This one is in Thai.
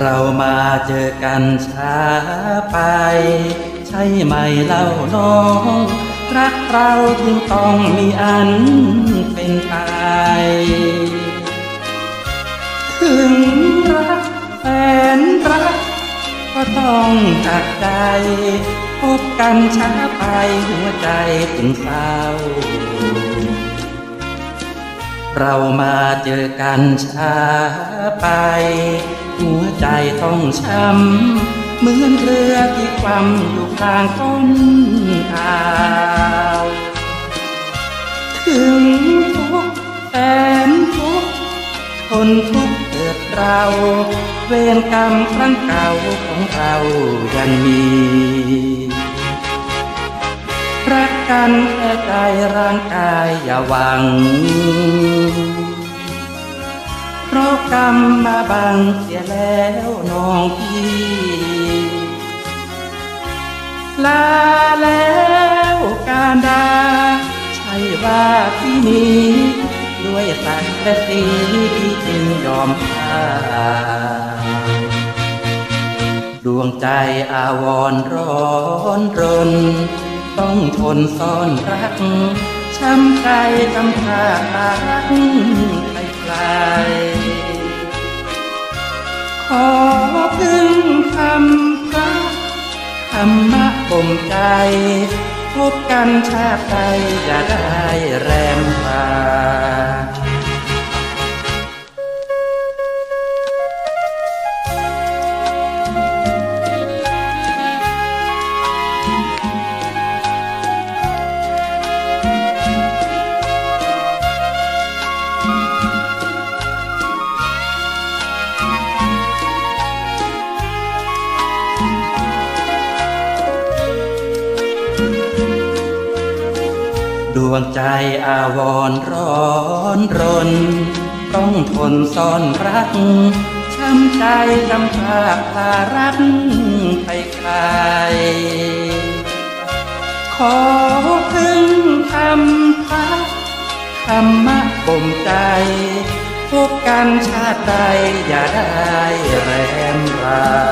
เรามาเจอกันช้าไป ใช่ไหมเล่าน้อง รักเราจึงต้องมีอันเป็นไปถึงรักแฟนรัก ก็ต้องตัดใจ พบกันช้าไปหัวใจถึงเศร้า เรามาเจอกันช้าไป หัวใจต้องช้ำเหมือนเรือที่ความอยู่กลางก้นอ่าวถึงทุกแสนทุกข์ทนทุกเกิดเรา เวรกรรมครั้งเก่าของเรายังมี กันแค่ใจร่างกายอย่าหวัง เพราะกรรมมาบังเสียแล้วน้องพี่ ลาแล้วการดา ใช่ว่าที่นี้ด้วยสักแต่สีที่จึงยอมพาดวงใจอาวรณ์ร้อนรน ต้องทนซ่อนรัก ช้ำใจกำพารักไปไกลขอพึ่งคำพระธรรมะบ่มใจ พบกันชาติใดอย่าได้แรมพา ดวงใจอาวรร้อนรน ต้องทนซ่อนรัก ช้ำใจจำพาพารักไปไกลขอพึ่งคำพระธรรมะบ่มใจ พบกันชาติใดอย่าได้แรมรา